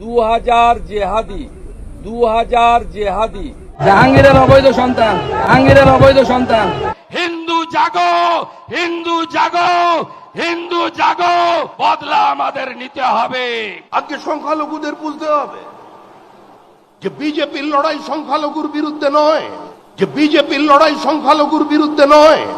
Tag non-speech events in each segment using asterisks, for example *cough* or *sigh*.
দু হাজার জেহাদি দু হাজার জেহাদি। জাহাঙ্গীরের অবৈধ সন্তান জাহাঙ্গীরের অবৈধ সন্তান। হিন্দু জাগো হিন্দু জাগো হিন্দু জাগো বদলা আমাদের নিতে হবে। আজকে সংখ্যালঘুদের বুঝতে হবে যে বিজেপির লড়াই সংখ্যালঘুর বিরুদ্ধে নয় যে বিজেপির লড়াই সংখ্যালঘুর বিরুদ্ধে নয়। *laughs*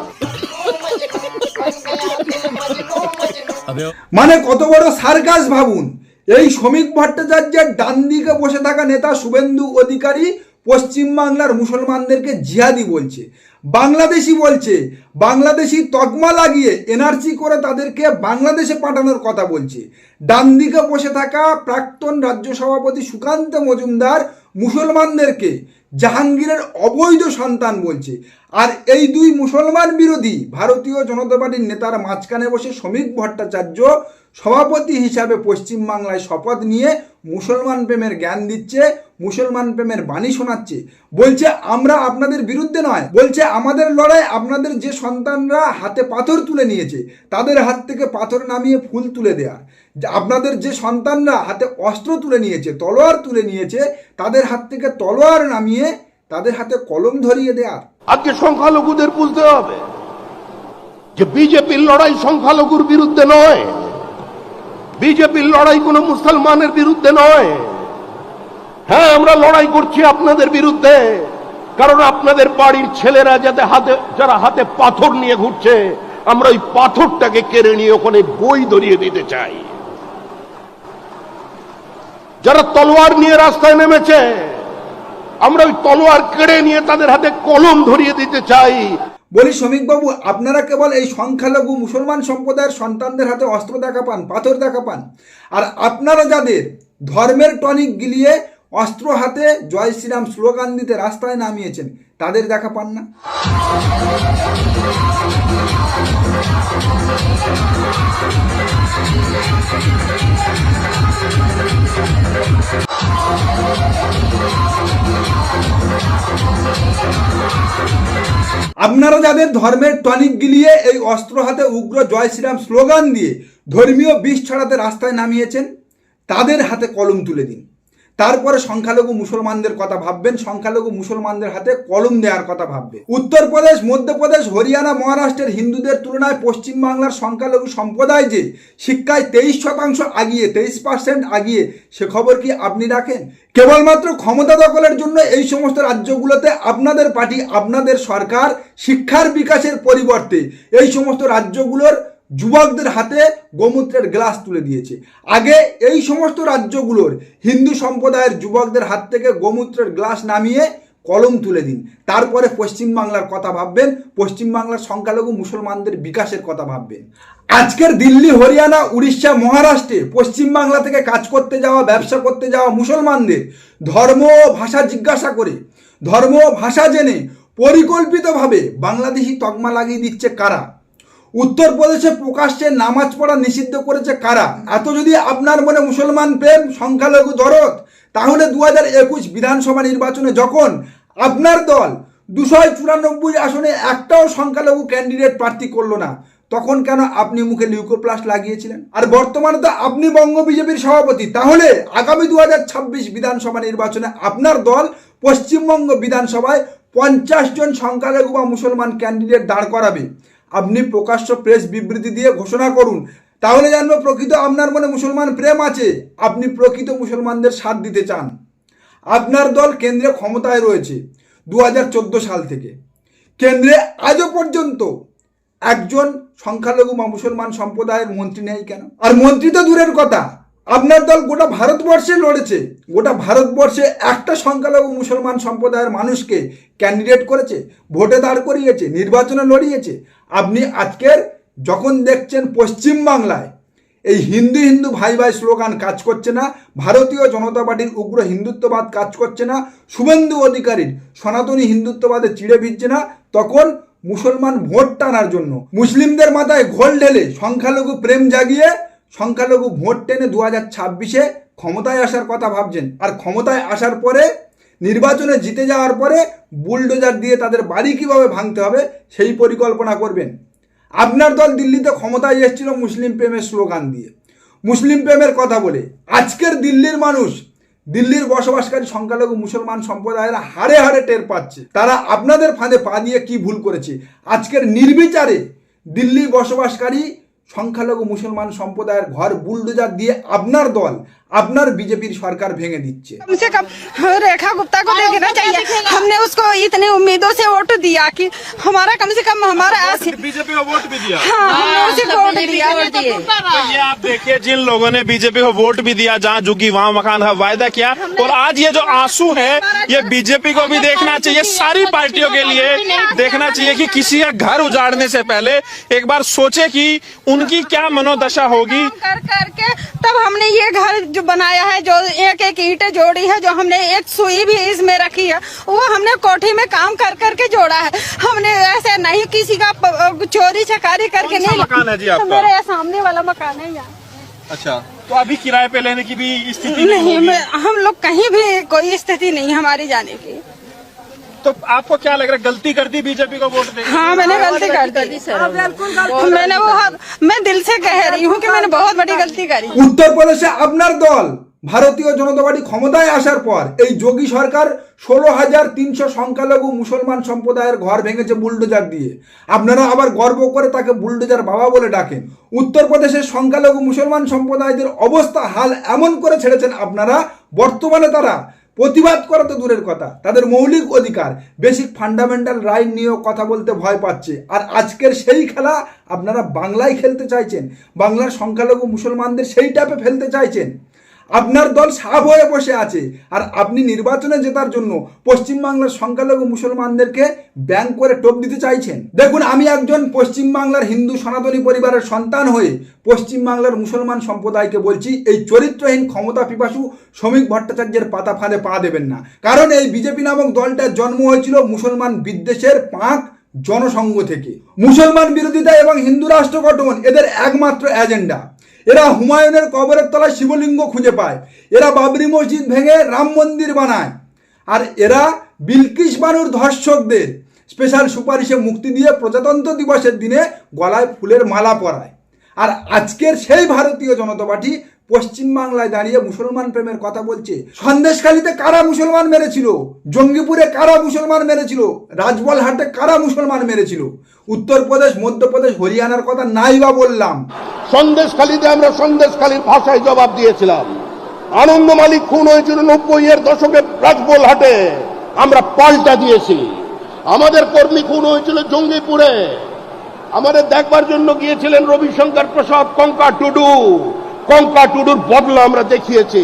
মানে কত বড় সার্কাস ভাবুন। এই শ্রমিক ভট্টাচার্যের ডান দিকে বসে থাকা নেতা শুভেন্দু অধিকারী পশ্চিমবাংলার মুসলমানদেরকে জিহাদি বলছে। বাংলাদেশি বলছে, বাংলাদেশি তকমা লাগিয়ে এনআরসি করে তাদেরকে বাংলাদেশে পাঠানোর কথা বলছে। ডান দিকে বসে থাকা প্রাক্তন রাজ্য সভাপতি সুকান্ত মজুমদার মুসলমানদেরকে জাহাঙ্গীরের অবৈধ সন্তান বলছে। আর এই দুই মুসলমান বিরোধী ভারতীয় জনতা পার্টির নেতার মাঝখানে বসে শ্রমিক ভট্টাচার্য সভাপতি হিসাবে পশ্চিমবাংলায় শপথ নিয়ে মুসলমান প্রেমের জ্ঞান দিচ্ছে। মুসলমান প্রেমের বাণী শোনাচ্ছে। বলছে, আমরা আপনাদের বিরুদ্ধে নয়। বলছে, আমাদের লড়াই আপনাদের যে সন্তানরা হাতে পাথর তুলে নিয়েছে, তাদের হাত থেকে পাথর নামিয়ে ফুল তুলে দেওয়ার আপনাদের যে সন্তানরা হাতে অস্ত্র তুলে নিয়েছে, তলোয়ার তুলে নিয়েছে, তাদের হাত থেকে তলোয়ার নামিয়ে তাদের হাতে কলম ধরিয়ে দেওয়ার আজকে সংখ্যালঘুদের বুঝতে হবে যে, বিজেপির লড়াই সংখ্যালঘুর বিরুদ্ধে নয়। বিজেপির লড়াই কোনো মুসলমানের বিরুদ্ধে নয়। হ্যাঁ আমরা লড়াই করছি আপনাদের বিরুদ্ধে। কারণ আপনাদের বাড়ির ছেলেরা যাতে হাতে, যারা হাতে পাথর নিয়ে ঘুরছে, আমরা ওই পাথরটাকে কেড়ে নিয়ে ওখানে বই ধরিয়ে দিতে চাই। যারা তলোয়ার নিয়ে রাস্তায় নেমেছে, আমরা ওই তলোয়ার কেড়ে নিয়ে তাদের হাতে কলম ধরিয়ে দিতে চাই। বলি, শ্রমিকবাবু, আপনারা কেবল এই সংখ্যালঘু মুসলমান সম্প্রদায়ের সন্তানদের হাতে অস্ত্র দেখা পান, পাথর দেখা পান। আর আপনারা যাদের ধর্মের টনিক গিলিয়ে অস্ত্র হাতে জয় শ্রীরাম স্লোগান দিতে রাস্তায় নামিয়েছেন। তাদের দেখা পান না। আপনারা যাদের ধর্মের টনিক গিলিয়ে এই অস্ত্র হাতে উগ্র জয় শ্রীরাম স্লোগান দিয়ে ধর্মীয় বিষ ছড়াতে রাস্তায় নামিয়েছেন, তাদের হাতে কলম তুলে দিন। তারপরে সংখ্যালঘু মুসলমানদের কথা ভাববেন, সংখ্যালঘু মুসলমানদের হাতে কলম দেওয়ার কথা ভাববেন উত্তরপ্রদেশ, মধ্যপ্রদেশ, হরিয়ানা, মহারাষ্ট্রের হিন্দুদের তুলনায় পশ্চিমবাংলার সংখ্যালঘু সম্প্রদায় যে শিক্ষায় তেইশ শতাংশ আগিয়ে, তেইশ পার্সেন্ট আগিয়ে, সে খবর কি আপনি রাখেন? কেবলমাত্র ক্ষমতা দখলের জন্য এই সমস্ত রাজ্যগুলোতে আপনাদের পার্টি, আপনাদের সরকার শিক্ষার বিকাশের পরিবর্তে এই সমস্ত রাজ্যগুলোর যুবকদের হাতে গোমূত্রের গ্লাস তুলে দিয়েছে। আগে এই সমস্ত রাজ্যগুলোর হিন্দু সম্প্রদায়ের যুবকদের হাত থেকে গোমূত্রের গ্লাস নামিয়ে কলম তুলে দিন। তারপরে পশ্চিমবাংলার কথা ভাববেন পশ্চিমবাংলার সংখ্যালঘু মুসলমানদের বিকাশের কথা ভাববেন। আজকের দিল্লি, হরিয়ানা, উড়িষ্যা, মহারাষ্ট্রে পশ্চিমবাংলা থেকে কাজ করতে যাওয়া, ব্যবসা করতে যাওয়া মুসলমানদের ধর্ম ও ভাষা জিজ্ঞাসা করে, ধর্ম ভাষা জেনে পরিকল্পিতভাবে বাংলাদেশি তকমা লাগিয়ে দিচ্ছে কারা? উত্তরপ্রদেশে প্রকাশ্যে নামাজ পড়া নিষিদ্ধ করেছে কারা? এত যদি আপনার মনে মুসলমান প্রেম, সংখ্যালঘু দরদ, তাহলে দু হাজার একুশ বিধানসভা নির্বাচনে যখন আপনার দল দুশো চুরানব্বই আসনে একটাও সংখ্যালঘু ক্যান্ডিডেট প্রার্থী করল না, তখন কেন আপনি মুখে লিউকোপ্লাস লাগিয়েছিলেন? আর বর্তমানে তো আপনি বঙ্গ বিজেপির সভাপতি, তাহলে আগামী দু হাজার ছাব্বিশ বিধানসভা নির্বাচনে আপনার দল পশ্চিমবঙ্গ বিধানসভায় পঞ্চাশ জন সংখ্যালঘু বা মুসলমান ক্যান্ডিডেট দাঁড় করাবে। আপনি প্রকাশ্য প্রেস বিবৃতি দিয়ে ঘোষণা করুন। তাহলে জানব প্রকৃত আপনার মনে মুসলমান প্রেম আছে। আপনি প্রকৃত মুসলমানদের সাথ দিতে চান। আপনার দল কেন্দ্রে ক্ষমতায় রয়েছে দু হাজার চোদ্দ সাল থেকে। কেন্দ্রে আজও পর্যন্ত একজন সংখ্যালঘু মুসলমান সম্প্রদায়ের মন্ত্রী নেই কেন? আর মন্ত্রী তো দূরের কথা। আপনার দল গোটা ভারতবর্ষে লড়েছে। গোটা ভারতবর্ষে একটা সংখ্যালঘু মুসলমান সম্প্রদায়ের মানুষকে ক্যান্ডিডেট করেছে, ভোটে দাঁড় করিয়েছে, নির্বাচনে লড়িয়েছে। আপনি আজকের যখন দেখছেন পশ্চিম বাংলায় এই হিন্দু হিন্দু ভাই ভাই স্লোগান কাজ করছে না, ভারতীয় জনতা পার্টির উগ্র হিন্দুত্ববাদ কাজ করছে না, শুভেন্দু অধিকারীর সনাতনী হিন্দুত্ববাদে চিড়ে ভিজছে না, তখন মুসলমান ভোট টানার জন্য, মুসলিমদের মাথায় ঘোল ঢেলে সংখ্যালঘু প্রেম জাগিয়ে সংখ্যালঘু ভোট টেনে দু হাজার ছাব্বিশে ক্ষমতায় আসার কথা ভাবছেন। আর ক্ষমতায় আসার পরে, নির্বাচনে জিতে যাওয়ার পরে বুলডোজার দিয়ে তাদের বাড়ি কীভাবে ভাঙতে হবে সেই পরিকল্পনা করবেন। আপনার দল দিল্লিতে ক্ষমতায় এসেছিল মুসলিম প্রেমের স্লোগান দিয়ে। মুসলিম প্রেমের কথা বলে, আজকের দিল্লির মানুষ, দিল্লির বসবাসকারী সংখ্যালঘু মুসলমান সম্প্রদায়েরা হারে হারে টের পাচ্ছে। তারা আপনাদের ফাঁদে পা দিয়ে কি ভুল করেছে? আজকের নির্বিচারে দিল্লি বসবাসকারী সংখ্যালঘু মুসলমান সম্প্রদায়ের ঘর বুলডোজার দিয়ে আপনার দল আপনার বিজেপির সরকার ভেঙে দিচ্ছে कम से कम रेखा गुप्ता को देखना चाहिए हमने उसको इतनी उम्मीदों से वोट दिया कि हमारा कम से कम हमारा ऐसे बीजेपी को वोट भी दिया हाँ हमने उसे वोट दिया तो ये आप देखिए जिन लोगों ने बीजेपी को वोट भी दिया जहाँ झुकी वहाँ मकान का वायदा किया और आज ये जो आंसू है ये बीजेपी को भी देखना चाहिए सारी पार्टियों के लिए देखना चाहिए कि किसी का घर उजाड़ने से पहले एक बार सोचे कि उनकी क्या मनोदशा होगी कर करके तब हमने ये घर जो बनाया है जो एक एक ईटे जोड़ी है जो हमने एक सुई भी इसमें रखी है वो हमने कोठी में काम कर करके जोड़ा है। हमने ऐसे नहीं किसी का चोरी चकारी करके नहीं मकान है जी आपका? मेरे सामने वाला मकान है यहाँ अच्छा तो अभी किराए पे लेने की भी स्थिति नहीं नहीं हम लोग कहीं भी कोई स्थिति नहीं हमारी जाने की। तो आपको क्या लग रहा है गलती कर दी बीजेपी को वोट दे हाँ मैंने गलती कर दी मैंने वो मैं दिल से कह रही हूँ कि मैंने बहुत बड़ी गलती करी উত্তরপ্রদেশে আপনার দল ভারতীয় জনতা পার্টি ক্ষমতায় আসার পর এই যোগী সরকার ষোলো হাজার তিনশো সংখ্যালঘু মুসলমান সম্প্রদায়ের ঘর ভেঙেছে বুলডোজার দিয়ে আপনারা আবার গর্ব করে তাকে বুলডোজার বাবা বলে ডাকেন উত্তরপ্রদেশের সংখ্যালঘু মুসলমান সম্প্রদায়দের অবস্থা হাল এমন করে ছেড়েছেন আপনারা বর্তমানে তারা প্রতিবাদ করা তো দূরের কথা। তাদের মৌলিক অধিকার বেসিক ফান্ডামেন্টাল রাইট নিয়েও কথা বলতে ভয় পাচ্ছে। আর আজকের সেই খেলা আপনারা বাংলায় খেলতে চাইছেন, বাংলার সংখ্যালঘু মুসলমানদের সেই টাইপে ফেলতে চাইছেন। আপনার দল সাব হয়ে বসে আছে। আর আপনি নির্বাচনে জেতার জন্য পশ্চিমবাংলার সংখ্যালঘু মুসলমানদেরকে ব্যাংক করে টোপ দিতে চাইছেন। দেখুন, আমি একজন পশ্চিমবাংলার হিন্দু সনাতনী পরিবারের সন্তান হয়ে পশ্চিমবাংলার মুসলমান সম্প্রদায়কে বলছি, এই চরিত্রহীন ক্ষমতা পিপাসু শ্রমিক ভট্টাচার্যের পাতা ফাঁদে পা দেবেন না। কারণ এই বিজেপি নামক দলটার জন্ম হয়েছিল মুসলমান বিদ্বেষের পাঁক জনসংঘ থেকে। মুসলমান বিরোধিতা এবং হিন্দু রাষ্ট্র গঠন, এদের একমাত্র এজেন্ডা। এরা হুমায়ুনের কবরের তলায় শিবলিঙ্গ খুঁজে পায়। এরা বাবরি মসজিদ ভেঙে রাম মন্দির বানায়। আর এরা বিলকিস বানুর ধর্ষকদের স্পেশাল সুপারিশে মুক্তি দিয়ে প্রজাতন্ত্র দিবসের দিনে গলায় ফুলের মালা পরায়। আর আজকের সেই ভারতীয় জনতা পার্টি পশ্চিমবাংলায় দাঁড়িয়ে মুসলমান প্রেমের কথা বলছে। সন্দেশখালীতে কারা মুসলমান মেরেছিল? জঙ্গিপুরে কারা মুসলমান মেরেছিল? রাজবলহাটে কারা মুসলমান মেরেছিল? উত্তরপ্রদেশ, মধ্যপ্রদেশ, হরিয়ানার কথা নাই বা বললাম। সন্দেশখালীতে আমরা সন্দেশখালীর ভাষায় জবাব দিয়েছিলাম। আনন্দ মালিক খুন হয়েছিল নব্বই এর দশকে রাজবোলহাটে। আমরা পাল্টা দিয়েছি। আমাদের কর্মী খুন হয়েছিল জঙ্গিপুরে। আমাদের দেখবার জন্য গিয়েছিলেন রবিশঙ্কর প্রসাদ, কঙ্কা টুডু। কঙ্কা টুডুর বদলা আমরা দেখিয়েছি।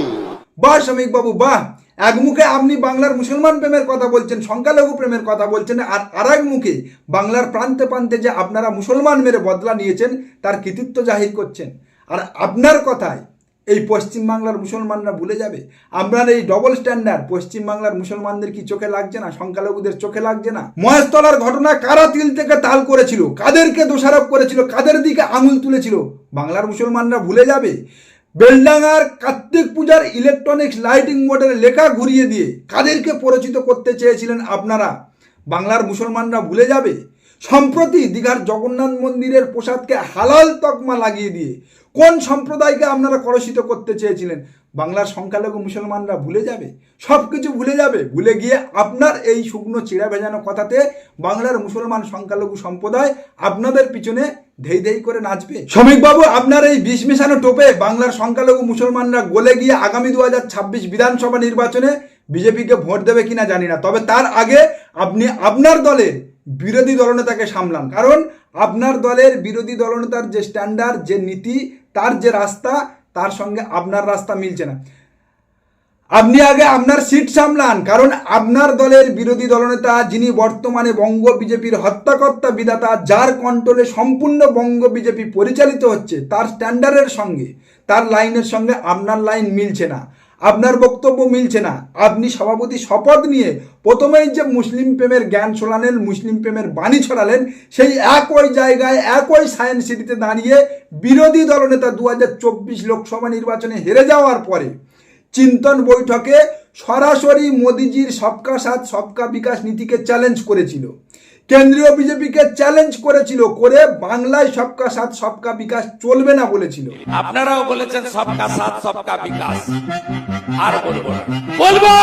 বাহ শ্রমিক বাবু, বাহ। এক মুখে আপনি বাংলার মুসলমান প্রেমের কথা বলছেন, সংখ্যালঘু প্রেমের কথা বলছেন, আর আর এক মুখে বাংলার প্রান্তে প্রান্তে যে আপনারা মুসলমান মেরে বদলা নিয়েছেন, তার কৃতিত্ব জাহির করছেন। আর আপনার কথায় এই পশ্চিম বাংলার মুসলমানরা ভুলে যাবে? আপনার এই ডবল স্ট্যান্ডার্ড পশ্চিম বাংলার মুসলমানদের কি চোখে লাগছে না? সংখ্যালঘুদের চোখে লাগছে না? মহেশতলার ঘটনা কারা তিল থেকে তাল করেছিল? কাদেরকে দোষারোপ করেছিল? কাদের দিকে আঙুল তুলেছিল? বাংলার মুসলমানরা ভুলে যাবে? বেলডাঙ্গার কার্তিক পূজার ইলেকট্রনিক্স লাইটিং বোর্ডের লেখা ঘুরিয়ে দিয়ে কাদেরকে পরিচিত করতে চেয়েছিলেন আপনারা? বাংলার মুসলমানরা ভুলে যাবে? সম্প্রতি দীঘার জগন্নাথ মন্দিরের প্রসাদকে হালাল তকমা লাগিয়ে দিয়ে কোন সম্প্রদায়কে আপনারা কলুষিত করতে চেয়েছিলেন? বাংলার সংখ্যালঘু মুসলমানরা ভুলে যাবে। সব কিছু ভুলে যাবে। ভুলে গিয়ে আপনার এই শুকনো চিড়া ভেজানো কথাতে বাংলার মুসলমান সংখ্যালঘু সম্প্রদায় আপনাদের পিছনে ধেই ধেই করে নাচবে। শ্রমিকবাবু, আপনার এই বিষ মেশানো টোপে বাংলার সংখ্যালঘু মুসলমানরা গলে গিয়ে আগামী দু হাজার ছাব্বিশ বিধানসভা নির্বাচনে বিজেপিকে ভোট দেবে কিনা জানি না। তবে তার আগে আপনি আপনার দলের বিরোধী দলনেতাকে সামলান। কারণ আপনার দলের বিরোধী দলনেতার যে স্ট্যান্ডার্ড যে নীতি তার যে রাস্তা, তার সঙ্গে আপনার রাস্তা মিলছে না। আপনি আগে আপনার সিট সামলান, কারণ আপনার দলের বিরোধী দলনেতা যিনি বর্তমানে বঙ্গ বিজেপির হত্যাকর্তা বিধাতা, যার কন্ট্রোলে সম্পূর্ণ বঙ্গ বিজেপি পরিচালিত হচ্ছে, তার স্ট্যান্ডার্ডের সঙ্গে, তার লাইনের সঙ্গে আপনার লাইন মিলছে না। আপনার বক্তব্য মিলছে না। আপনি সভাপতি শপথ নিয়ে প্রথমেই যে মুসলিম প্রেমের জ্ঞান ছড়ালেন, মুসলিম প্রেমের বাণী ছড়ালেন, সেই একই জায়গায়, একই সায়েন্স সিটিতে দাঁড়িয়ে বিরোধী দলনেতা দু হাজার চব্বিশ লোকসভা নির্বাচনে হেরে যাওয়ার পরে চিন্তন বৈঠকে সরাসরি মোদিজির সবকা সাথ, সবকা বিকাশ নীতিকে চ্যালেঞ্জ করেছিল। কেন্দ্রীয় বিজেপিকে চ্যালেঞ্জ করেছিল করে বাংলায় সবকা সাথ সবকা বিকাশ চলবে না বলেছিল আপনারাও বলেছেন সবকা সাথ সবকা বিকাশ আর বলবো না বলবো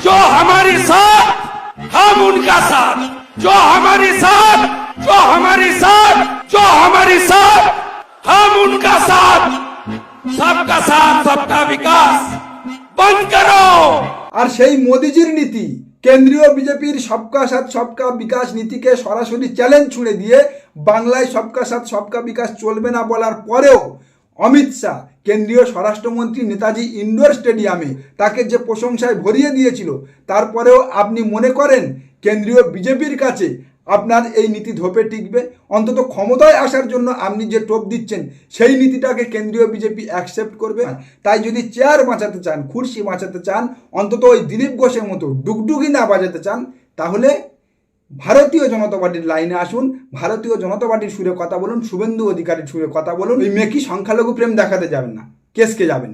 जो हमारी साथ हम उनका साथ जो हमारी साथ जो हमारी साथ जो हमारी साथ हम उनका साथ सबका साथ सबका विकास बंद करो আর সেই মোদিজির নীতি কেন্দ্রীয় বিজেপির সবকা সাথ সবকা বিকাশ নীতিকে সরাসরি চ্যালেঞ্জ ছুঁড়ে দিয়ে বাংলায় সবকা সাথ সবকা বিকাশ চলবে না বলার পরেও অমিত শাহ, কেন্দ্রীয় স্বরাষ্ট্রমন্ত্রী নেতাজি ইন্ডোর স্টেডিয়ামে তাকে যে প্রশংসায় ভরিয়ে দিয়েছিল, তারপরেও আপনি মনে করেন কেন্দ্রীয় বিজেপির কাছে আপনার এই নীতি ধোপে টিকবে। অন্তত ক্ষমতায় আসার জন্য আপনি যে টোপ দিচ্ছেন সেই নীতিটাকে কেন্দ্রীয় বিজেপি অ্যাকসেপ্ট করবে। তাই যদি চেয়ার বাঁচাতে চান কুর্সি বাঁচাতে চান অন্তত ওই দিলীপ ঘোষের মতো ডুগডুগি না বাজাতে চান তাহলে ভারতীয় জনতা পার্টির লাইনে আসুন ভারতীয় জনতা পার্টির সুরে কথা বলুন শুভেন্দু অধিকারীর সুরে কথা বলুন। ওই মেকি সংখ্যালঘু প্রেম দেখাতে যাবেন না কেসকে যাবেন